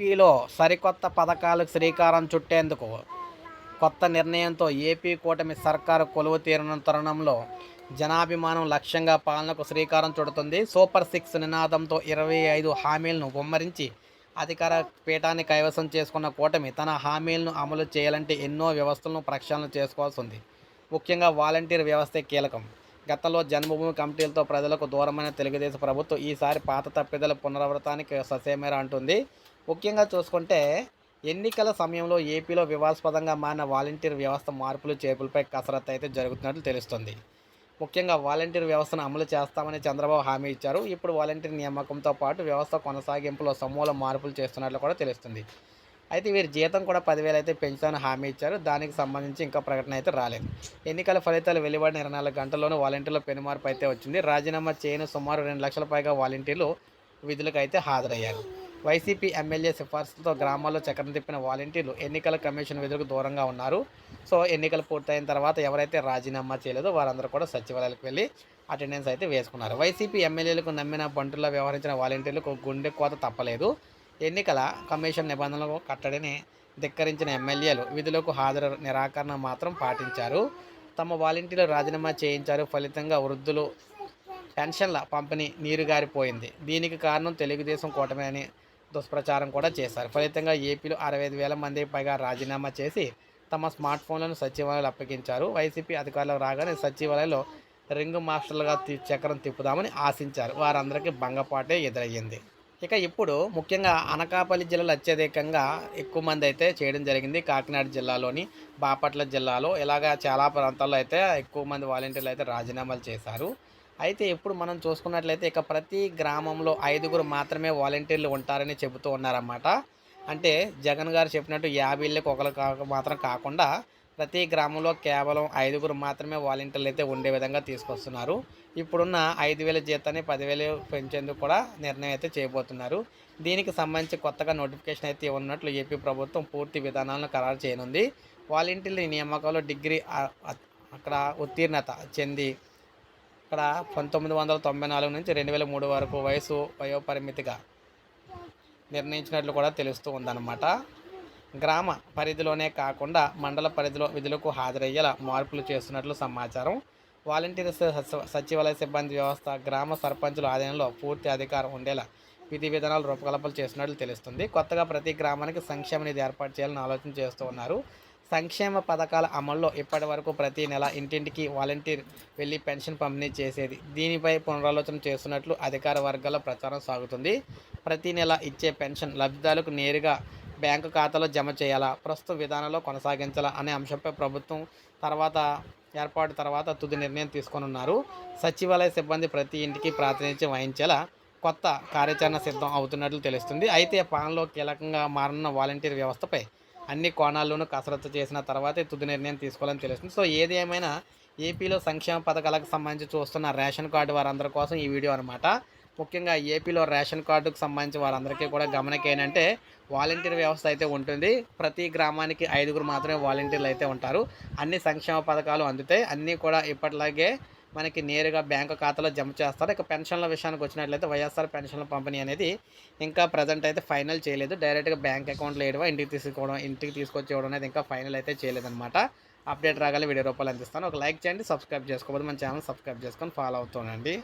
ఏపీలో సరికొత్త పథకాలకు శ్రీకారం చుట్టేందుకు కొత్త నిర్ణయంతో ఏపీ కూటమి సర్కారు కొలువు తీరిన తరుణంలో జనాభిమానం లక్ష్యంగా పాలనకు శ్రీకారం చుడుతుంది. సూపర్ సిక్స్ నినాదంతో ఇరవై ఐదు హామీలను గుమ్మరించి అధికార పీఠాన్ని కైవసం చేసుకున్న కూటమి తన హామీలను అమలు చేయాలంటే ఎన్నో వ్యవస్థలను ప్రక్షాళన చేసుకోవాల్సి ఉంది ముఖ్యంగా వాలంటీర్ వ్యవస్థే కీలకం. గతంలో జన్మభూమి కమిటీలతో ప్రజలకు దూరమైన తెలుగుదేశం ప్రభుత్వం ఈసారి పాత తప్పిదల పునరావృతానికి ససేమేర అంటుంది. ముఖ్యంగా చూసుకుంటే ఎన్నికల సమయంలో ఏపీలో వివాదాస్పదంగా మారిన వాలంటీర్ వ్యవస్థ మార్పులు చేర్పులపై కసరత్తు అయితే జరుగుతున్నట్లు తెలుస్తుంది. ముఖ్యంగా వాలంటీర్ వ్యవస్థను అమలు చేస్తామని చంద్రబాబు హామీ ఇచ్చారు. ఇప్పుడు వాలంటీర్ నియామకంతో పాటు వ్యవస్థ కొనసాగింపులో సమూల మార్పులు చేస్తున్నట్లు కూడా తెలుస్తుంది. అయితే వీరి జీతం కూడా పదివేలు అయితే పెంచుతామని హామీ ఇచ్చారు. దానికి సంబంధించి ఇంకా ప్రకటన అయితే రాలేదు. ఎన్నికల ఫలితాలు వెలువడిన ఇరవై నాలుగు గంటల్లోనూ వాలంటీర్ల పెనుమార్పు అయితే వచ్చింది. రాజీనామా చేయని సుమారు రెండు లక్షల పైగా వాలంటీర్లు విధులకు అయితే హాజరయ్యారు. వైసీపీ ఎమ్మెల్యే సిఫార్సులతో గ్రామాల్లో చక్రం తిప్పిన వాలంటీర్లు ఎన్నికల కమిషన్ విధులకు దూరంగా ఉన్నారు. సో ఎన్నికలు పూర్తయిన తర్వాత ఎవరైతే రాజీనామా చేయలేదో వారందరూ కూడా సచివాలయాలకు వెళ్ళి అటెండెన్స్ అయితే వేసుకున్నారు. వైసీపీ ఎమ్మెల్యేలకు నమ్మిన బంటుల్లో వ్యవహరించిన వాలంటీర్లకు గుండె కోత తప్పలేదు. ఎన్నికల కమిషన్ నిబంధనలకు కట్టడిని ధిక్కరించిన ఎమ్మెల్యేలు విధులకు హాజరు నిరాకరణ మాత్రం పాటించారు. తమ వాలంటీర్లు రాజీనామా చేయించారు. ఫలితంగా వృద్ధులు పెన్షన్ల పంపిణీ నీరుగారిపోయింది. దీనికి కారణం తెలుగుదేశం కూటమి అని దుష్ప్రచారం కూడా చేశారు. ఫలితంగా ఏపీలో అరవై ఐదు వేల మంది పైగా రాజీనామా చేసి తమ స్మార్ట్ ఫోన్లను సచివాలయాలు అప్పగించారు. వైసీపీ అధికారులకు రాగానే సచివాలయంలో రింగ్ మాస్టర్లుగా తి- చక్రం తిప్పుదామని ఆశించారు. వారందరికీ భంగపాటే ఎదురయ్యింది. ఇక ఇప్పుడు ముఖ్యంగా అనకాపల్లి జిల్లాలో అత్యధికంగా ఎక్కువ మంది అయితే చేయడం జరిగింది. కాకినాడ జిల్లాలోని బాపట్ల జిల్లాలో. ఇలాగా చాలా ప్రాంతాల్లో అయితే ఎక్కువ మంది వాలంటీర్లు అయితే రాజీనామాలు చేశారు. అయితే ఇప్పుడు మనం చూసుకున్నట్లయితే ఇక ప్రతి గ్రామంలో ఐదుగురు మాత్రమే వాలంటీర్లు ఉంటారని చెబుతూ ఉన్నారన్నమాట. అంటే జగన్ గారు చెప్పినట్టు యాభై ఇళ్ళకి ఒకరు మాత్రం కాకుండా ప్రతి గ్రామంలో కేవలం ఐదుగురు మాత్రమే వాలంటీర్లు అయితే ఉండే విధంగా తీసుకొస్తున్నారు. ఇప్పుడున్న ఐదు వేల జీతాన్ని పదివేలు పెంచేందుకు కూడా నిర్ణయం అయితే చేయబోతున్నారు. దీనికి సంబంధించి కొత్తగా నోటిఫికేషన్ అయితే ఉన్నట్లు ఏపీ ప్రభుత్వం పూర్తి విధానాలను ఖరారు చేయనుంది. వాలంటీర్ల నియామకంలో డిగ్రీ అక్కడ ఉత్తీర్ణత చెంది ఇక్కడ పంతొమ్మిది వందల తొంభై నాలుగు నుంచి రెండు వేల మూడు వరకు వయసు వయోపరిమితిగా నిర్ణయించినట్లు కూడా తెలుస్తూ ఉందన్నమాట. గ్రామ పరిధిలోనే కాకుండా మండల పరిధిలో విధులకు హాజరయ్యేలా మార్పులు చేస్తున్నట్లు సమాచారం. వాలంటీర్ స- సచివాలయ సిబ్బంది వ్యవస్థ గ్రామ సర్పంచుల ఆధీనంలో పూర్తి అధికారం ఉండేలా విధి విధానాలు రూపకల్పన చేస్తున్నట్లు తెలుస్తుంది. కొత్తగా ప్రతి గ్రామానికి సంక్షేమ నిధి ఏర్పాటు చేయాలని ఆలోచన చేస్తూ ఉన్నారు. సంక్షేమ పథకాల అమల్లో ఇప్పటి వరకు ప్రతి నెల ఇంటింటికి వాలంటీర్ వెళ్ళి పెన్షన్ పంపిణీ చేసేది. దీనిపై పునరాలోచన చేస్తున్నట్లు అధికార వర్గాల ప్రచారం సాగుతుంది. ప్రతి నెల ఇచ్చే పెన్షన్ లబ్ధిదారులకు నేరుగా బ్యాంకు ఖాతాలో జమ చేయాలా? ప్రస్తుత విధానంలో కొనసాగించాలా అనే అంశంపై ప్రభుత్వం తర్వాత ఏర్పాటు తర్వాత తుది నిర్ణయం తీసుకొనున్నారు. సచివాలయ సిబ్బంది ప్రతి ఇంటికి ప్రాతినిధ్యం వహించేలా కొత్త కార్యాచరణ సిద్ధం అవుతున్నట్లు తెలుస్తుంది. అయితే పాలనలో కీలకంగా మారనున్న వాలంటీర్ వ్యవస్థపై అన్ని కోణాల్లోనూ కసరత్తు చేసిన తర్వాతే తుది నిర్ణయం తీసుకోవాలని తెలుస్తుంది. సో ఏది ఏమైనా ఏపీలో సంక్షేమ పథకాలకు సంబంధించి చూస్తున్న రేషన్ కార్డు వారందరి కోసం ఈ వీడియో అనమాట ముఖ్యంగా ఏపీలో రేషన్ కార్డుకు సంబంధించి వారందరికీ కూడా గమనిక ఏంటంటే వాలంటీర్ వ్యవస్థ అయితే ఉంటుంది. ప్రతి గ్రామానికి ఐదుగురు మాత్రమే వాలంటీర్లు అయితే ఉంటారు. అన్ని సంక్షేమ పథకాలు అందుతాయి. అన్నీ కూడా ఇప్పటిలాగే మనకి నేరుగా బ్యాంకు ఖాతాలో జమ చేస్తారు. ఇక పెన్షన్ల విషయానికి వచ్చినట్లయితే వైఎస్ఆర్ పెన్షన్ల పంపిణీ అనేది ఇంకా ప్రజెంట్ అయితే ఫైనల్ చేయలేదు. డైరెక్ట్గా బ్యాంక్ అకౌంట్లో వేయడం ఇంటికి తీసుకోవడం ఇంటికి తీసుకొచ్చి ఇవ్వడం అనేది ఇంకా ఫైనల్ అయితే చేయలేదన్నమాట. అప్డేట్ రాగానే వీడియో రూపాయలు అందిస్తాను. ఒక లైక్ చేయండి సబ్స్క్రైబ్ చేసుకోకపోతే మన ఛానల్ సబ్స్క్రైబ్ చేసుకొని ఫాలో అవుతానండి